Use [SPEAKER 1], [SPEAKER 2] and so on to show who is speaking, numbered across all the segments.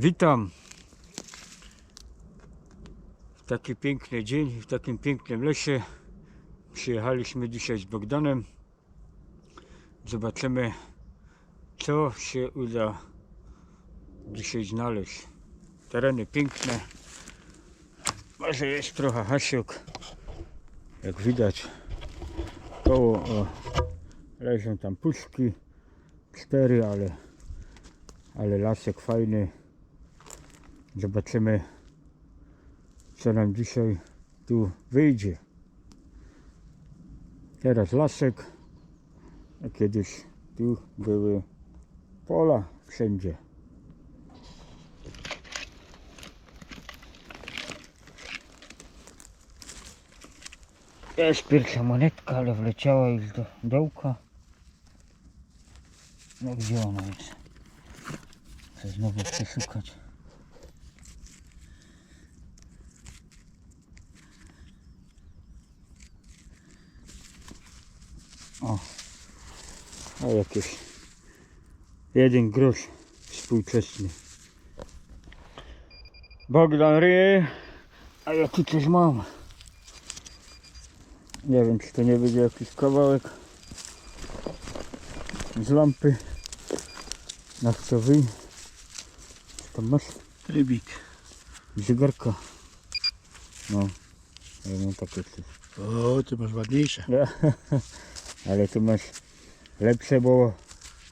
[SPEAKER 1] Witam. W taki piękny dzień, w takim pięknym lesie. Przyjechaliśmy dzisiaj z Bogdanem. Zobaczymy, co się uda dzisiaj znaleźć. Tereny piękne. Może jest trochę hasiok. Jak widać, koło o, leżą tam puszki. Cztery, ale, ale lasek fajny. Zobaczymy, co nam dzisiaj tu wyjdzie. Teraz lasek, a kiedyś tu były pola wszędzie. Jest pierwsza monetka, ale wleciała już do dołka. No gdzie ona jest? Chcę znowu przeszukać. A jakieś jeden grosz współczesny. Bogdan ryje, a ja tu coś mam. Nie wiem, czy to nie będzie jakiś kawałek z lampy naftowej. Co tam masz?
[SPEAKER 2] Rybik.
[SPEAKER 1] Zegarka. No, ja mam takie coś.
[SPEAKER 2] O, ty masz ładniejsze.
[SPEAKER 1] Ale tu masz lepsze, bo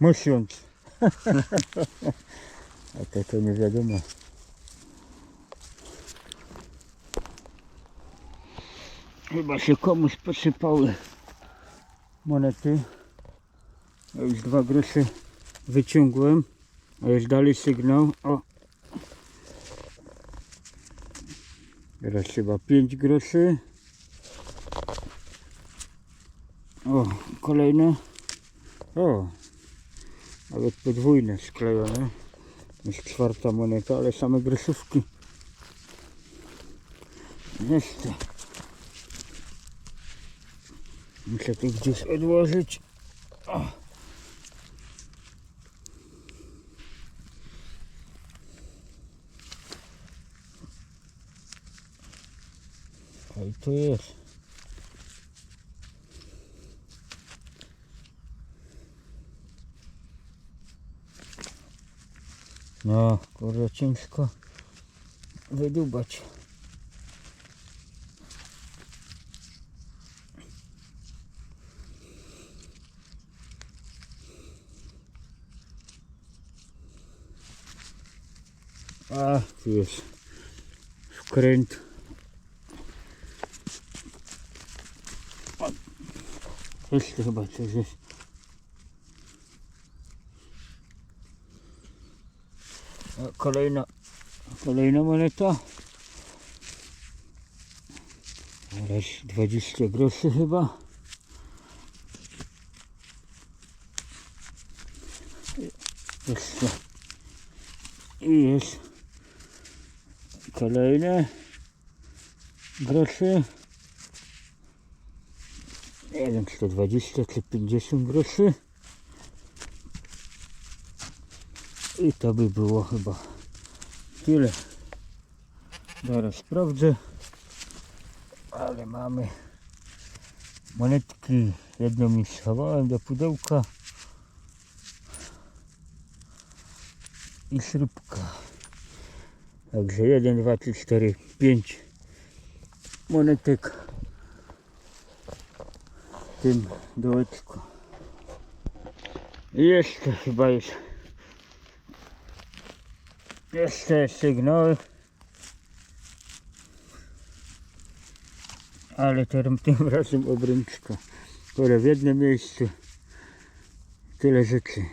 [SPEAKER 1] miesiąc. A to to nie wiadomo. Chyba się komuś posypały monety. Ja już dwa grosze wyciągłem. A już dalej sygnał. O. Teraz chyba 5 groszy. O, kolejne. O, nawet podwójne sklejone. Jest czwarta moneta, ale same groszówki. Jeszcze. Muszę tu gdzieś odłożyć. O i tu jest. No, kurde, ciężko wydubać. A, tu jest wkręt. Jeszcze chyba coś jest. Kolejna, kolejna moneta. Teraz 20 groszy chyba. I jest kolejne grosze. Nie wiem czy to 20 czy 50 groszy. I to by było chyba tyle. Zaraz sprawdzę. Ale mamy monetki. Jedną mi schowałem do pudełka. I śrubka. Także 1, 2, 3, 4, 5 monetek w tym dołeczku. Jeszcze chyba jest jeszcze sygnał. Ale tym, tym razem obręczka. Które w jednym miejscu tyle rzeczy.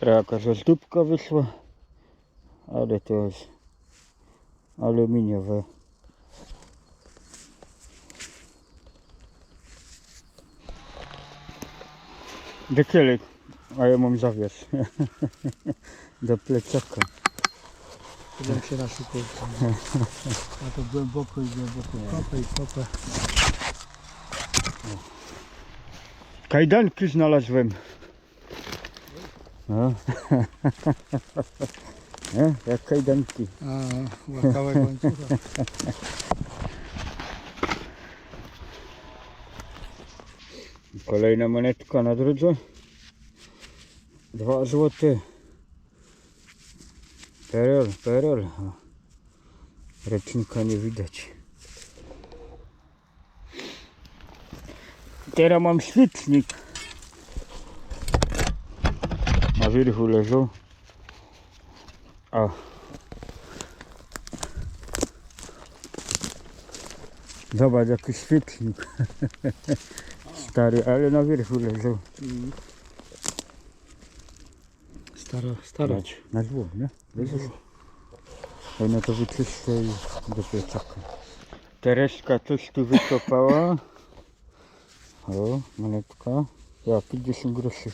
[SPEAKER 1] Teraz jakaś ozdóbka wyszła. Ale to jest aluminiowe. Dekielek, a ja mam zawias. Do plecaka.
[SPEAKER 2] Podam się na szybko. A to głęboko i głęboko. Kopę i kopę.
[SPEAKER 1] Kajdanki znalazłem. No. Nie? Jak kajdanki.
[SPEAKER 2] A, łakałek łańcucha.
[SPEAKER 1] Kolejna monetka na drodze. Dwa złote. PRL. O. Rocznika nie widać. Teraz mam świecznik. Na wierzchu leżą. O. Zobacz jaki świecznik. Stary, ale na wierzchu leżał.
[SPEAKER 2] Staro, staro.
[SPEAKER 1] Patrz, na zło, nie? Widzisz? Ona to wyczyszczę i do pieczaka. Tereska coś tu wykopała. O, monetka. Ja, 50 groszy.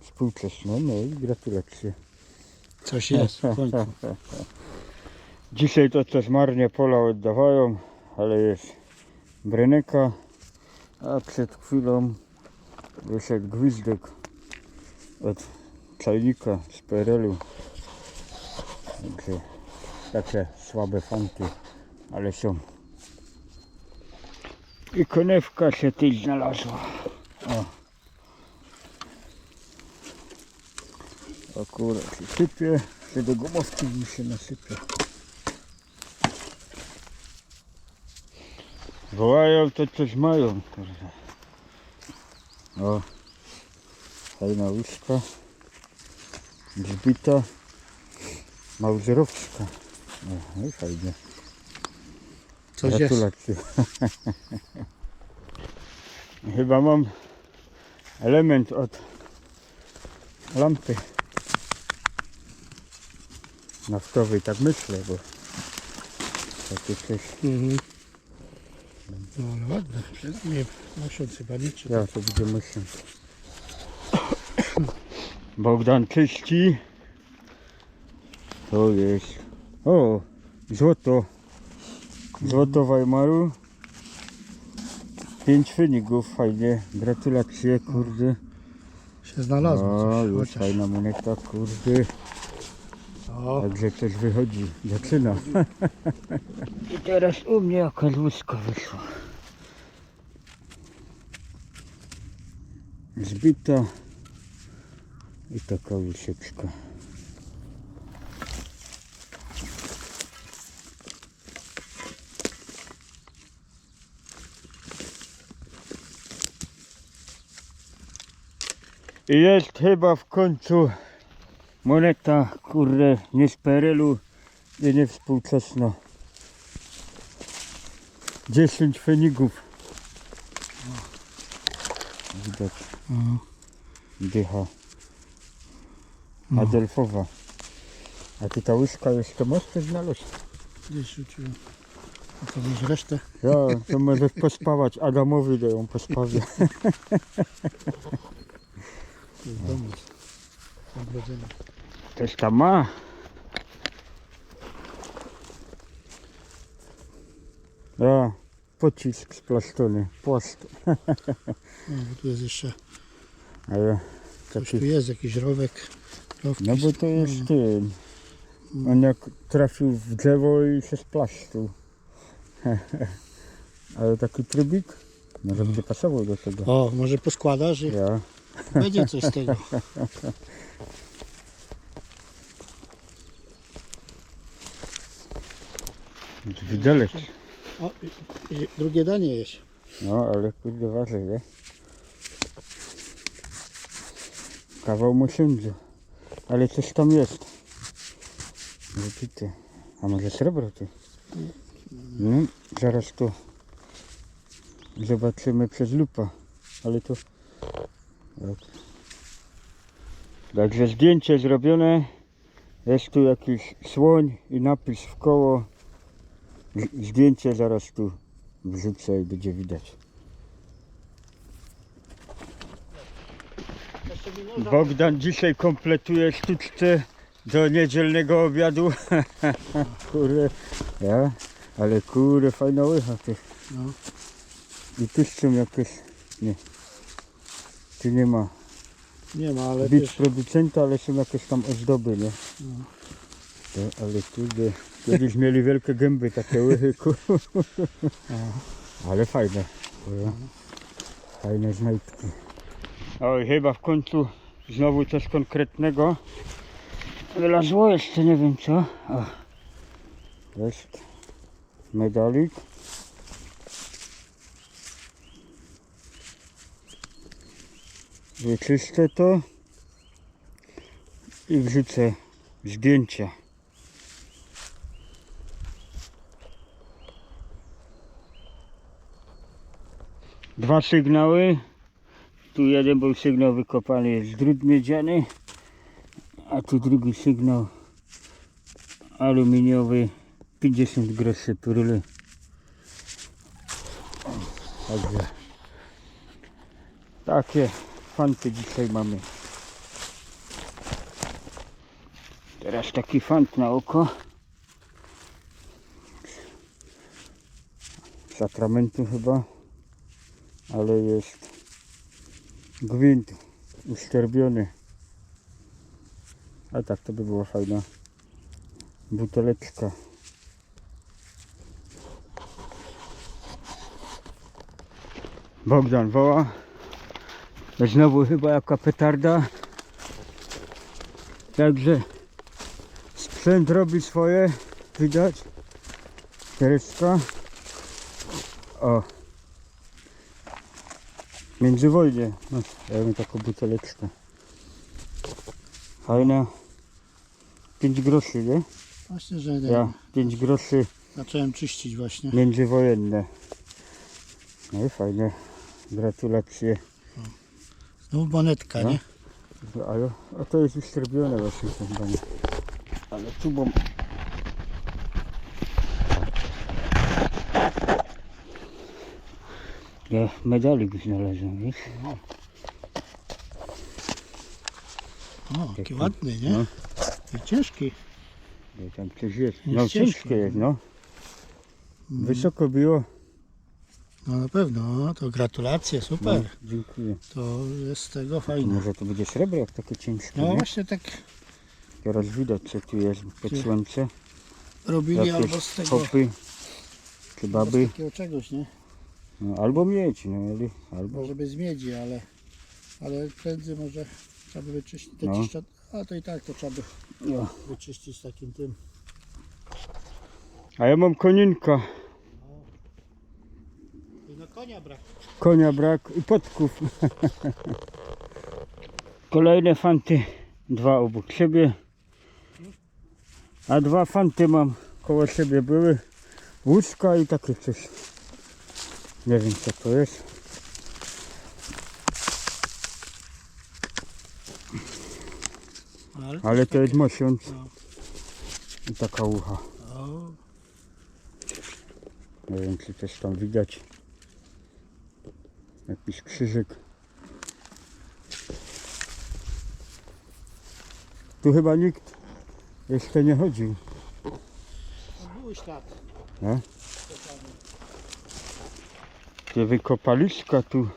[SPEAKER 1] Współczesne, no i gratulacje.
[SPEAKER 2] Coś jest w końcu.
[SPEAKER 1] Dzisiaj to coś marnie pola oddawają, ale jest breneka, a przed chwilą wyszedł gwizdek od czajnika z PRL-u. Także takie słabe fanty, ale są. I konewka się też znalazła. O. Akurat się sypie, się do gumowki mi się nasypie. Wołają to coś mają. O, fajna łyżka. Zbita. Małżerowska. No i fajnie.
[SPEAKER 2] Coś jest.
[SPEAKER 1] Gratulacje. Chyba mam element od lampy naftowej, tak myślę, bo takie coś.
[SPEAKER 2] Mhm. No ale ładne. Nie, nosząc chyba niczym.
[SPEAKER 1] Ja to będzie myślę. Bogdan czyści. To jest. O, złoto. Złoto Weimaru. Pięć wyników, fajnie. Gratulacje, kurde.
[SPEAKER 2] Się znalazło
[SPEAKER 1] O,
[SPEAKER 2] coś.
[SPEAKER 1] już
[SPEAKER 2] Chociaż.
[SPEAKER 1] fajna moneta, kurde.
[SPEAKER 2] O,
[SPEAKER 1] Także coś wychodzi, zaczyna. I teraz u mnie jaka łuska wyszła. Zbita i taka łysieczka. I jest chyba w końcu moneta, kurde, nie z PRL-u i nie współczesna. 10 fenigów. Widać
[SPEAKER 2] o,
[SPEAKER 1] dycha. Adolfowa. A ty ta łyżka jeszcze możesz znaleźć?
[SPEAKER 2] gdzieś rzuciłem. A to wiesz resztę?
[SPEAKER 1] Ja, to możesz pospawać. Adamowi
[SPEAKER 2] jest domu. Ogrodzenie.
[SPEAKER 1] Też tam ma. Ja, pocisk z plastony, płast.
[SPEAKER 2] No, bo tu jest jeszcze,
[SPEAKER 1] A ja
[SPEAKER 2] coś
[SPEAKER 1] taki
[SPEAKER 2] tu jest, jakiś rowek.
[SPEAKER 1] No bo to jest ten. On jak trafił w drzewo i się splaszczył. Ale taki trybik, może będzie pasował do tego.
[SPEAKER 2] O, może poskładasz i
[SPEAKER 1] Ja.
[SPEAKER 2] będzie coś z tego.
[SPEAKER 1] Widelec.
[SPEAKER 2] O, i, i drugie danie jest.
[SPEAKER 1] No ale kurde waży, nie? Kawał mosiędzy. Ale coś tam jest. Wypity. A może srebro ty? No, zaraz to zobaczymy przez lupa. Ale to... Tak. Także zdjęcie zrobione. Jest tu jakiś słoń i napis w koło. Zdjęcie zaraz tu wrzucę i będzie widać. Bogdan dzisiaj kompletuje sztuczce do niedzielnego obiadu. kurde, ja, ale kurde, fajna łycha ty.
[SPEAKER 2] No.
[SPEAKER 1] I tu są jakieś, nie, tu nie ma.
[SPEAKER 2] Nie ma, ale
[SPEAKER 1] Bit
[SPEAKER 2] wiesz,
[SPEAKER 1] producenta, ale są jakieś tam ozdoby, nie?
[SPEAKER 2] No.
[SPEAKER 1] To, ale kurde, kiedyś mieli wielkie gęby, takie łychy, ku- ale fajne. kurde. Fajne znajdki. Oj, chyba w końcu znowu coś konkretnego. Wylazło jeszcze, nie wiem co. O. Jest medalik. Wyczyszczę to i wrzucę zdjęcia. Dwa sygnały. Tu jeden był sygnał wykopany, jest drut miedziany, a tu drugi sygnał aluminiowy 50 groszy pryly. Także takie fanty dzisiaj mamy. Teraz taki fant na oko. Sakramentu chyba, ale jest gwint uszczerbiony. A tak to by była fajna buteleczka. Bogdan woła. Znowu chyba jaka petarda. Także sprzęt robi swoje, widać. Tereska. O. Międzywojnie. No, ja mam taką buteleczkę. Fajna. 5 groszy, nie?
[SPEAKER 2] właśnie, że nie.
[SPEAKER 1] Ja 5 groszy
[SPEAKER 2] Zacząłem czyścić właśnie.
[SPEAKER 1] międzywojenne. No i fajne. Gratulacje.
[SPEAKER 2] Znowu monetka,
[SPEAKER 1] No.
[SPEAKER 2] nie?
[SPEAKER 1] Ale, a to jest uszczerbione właśnie chyba. nie? Ale tu bo... Ja medalik znalazłem, wiesz?
[SPEAKER 2] O, taki
[SPEAKER 1] Taki,
[SPEAKER 2] ładny, nie?
[SPEAKER 1] no.
[SPEAKER 2] I ciężki.
[SPEAKER 1] Bo tam coś jest.
[SPEAKER 2] Jest
[SPEAKER 1] No
[SPEAKER 2] ciężki.
[SPEAKER 1] ciężkie jest, no.
[SPEAKER 2] Mm.
[SPEAKER 1] Wysoko było.
[SPEAKER 2] No na pewno, no, to gratulacje,
[SPEAKER 1] No,
[SPEAKER 2] super.
[SPEAKER 1] dziękuję.
[SPEAKER 2] To jest z tego fajne.
[SPEAKER 1] może to będzie srebro jak takie ciężkie,
[SPEAKER 2] No
[SPEAKER 1] nie?
[SPEAKER 2] właśnie tak
[SPEAKER 1] Teraz widać co tu jest pod słońce.
[SPEAKER 2] robili albo z
[SPEAKER 1] Jakieś
[SPEAKER 2] tego,
[SPEAKER 1] hopy, czy
[SPEAKER 2] albo z
[SPEAKER 1] baby.
[SPEAKER 2] takiego czegoś, nie?
[SPEAKER 1] No, albo miedź, no ale, albo
[SPEAKER 2] Może bez miedzi, ale, ale prędzej może trzeba by wyczyścić, te
[SPEAKER 1] No.
[SPEAKER 2] ciszcza, a to i tak to trzeba by
[SPEAKER 1] no.
[SPEAKER 2] wyczyścić takim tym.
[SPEAKER 1] A ja mam koninka.
[SPEAKER 2] I na konia brak.
[SPEAKER 1] Konia brak i podków. Kolejne fanty. Dwa obok siebie. A dwa fanty mam koło siebie były. Łóżka i takie coś. Nie wiem co to jest.
[SPEAKER 2] Ale,
[SPEAKER 1] Ale to jest mosiąc.
[SPEAKER 2] No.
[SPEAKER 1] I taka ucha.
[SPEAKER 2] o,
[SPEAKER 1] Nie wiem czy też tam widać. Jakiś krzyżyk. Tu chyba nikt jeszcze nie chodził.
[SPEAKER 2] były ślad.
[SPEAKER 1] Nie? Te wykopaliska tu.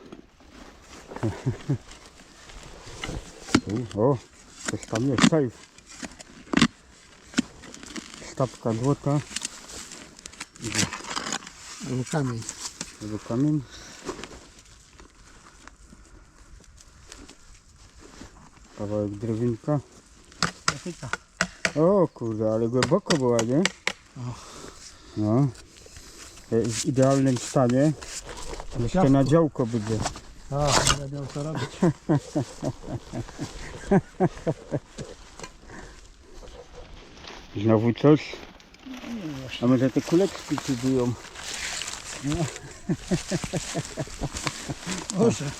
[SPEAKER 1] O, coś tam jest, sejf. Sztabka złota,
[SPEAKER 2] Albo kamień.
[SPEAKER 1] albo kamień. Kawałek drewinka. O kurde, ale głęboko była, nie? No. Jest w idealnym stanie. Jeszcze na działko będzie.
[SPEAKER 2] A, będę miał co robić.
[SPEAKER 1] Znowu coś. A może te kuleczki tu byją?
[SPEAKER 2] Może.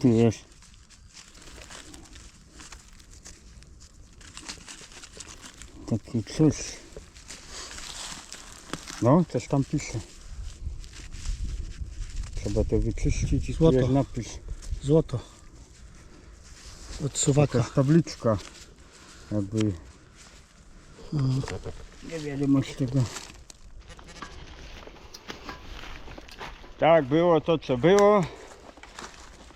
[SPEAKER 1] Tu jest. Taki coś. No, coś tam pisze. Trzeba to wyczyścić i tu
[SPEAKER 2] Złoto.
[SPEAKER 1] jest napis.
[SPEAKER 2] Złoto. Od suwaka.
[SPEAKER 1] Jakaś tabliczka. Jakby
[SPEAKER 2] Mm.
[SPEAKER 1] nie wiadomo z tego. Tak, było to co było.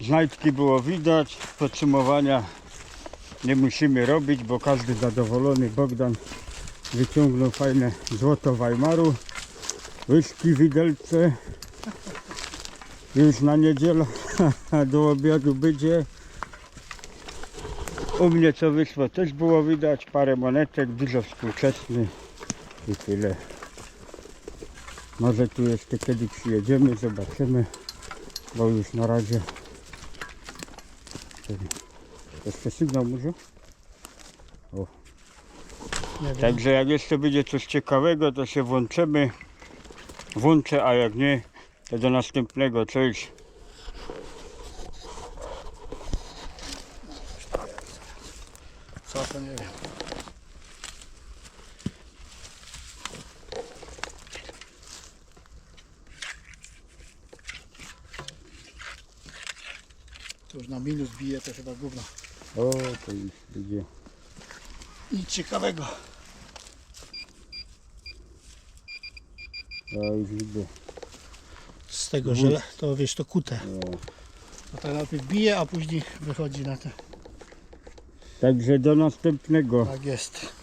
[SPEAKER 1] Znajdki było widać. Podsumowania nie musimy robić, bo każdy zadowolony. Bogdan wyciągnął fajne złoto Weimaru. Łyżki, widelce. Już na niedzielę do obiadu będzie. U mnie co wyszło też było widać. Parę monetek, dużo współczesny i tyle. Może tu jeszcze kiedy przyjedziemy, zobaczymy, bo już na razie. Jeszcze sygnał może?
[SPEAKER 2] Wiem.
[SPEAKER 1] Także jak jeszcze będzie coś ciekawego, to się włączymy. Włączę, a jak nie, to do następnego. Cześć.
[SPEAKER 2] Co to nie wiem. To już na minus bije, to chyba gówno.
[SPEAKER 1] O, to już będzie.
[SPEAKER 2] Nic ciekawego.
[SPEAKER 1] O, już widzę.
[SPEAKER 2] Z tego, że to wiesz, to kute.
[SPEAKER 1] O.
[SPEAKER 2] To tak najpierw bije, a później wychodzi na te.
[SPEAKER 1] Także do następnego.
[SPEAKER 2] Tak jest.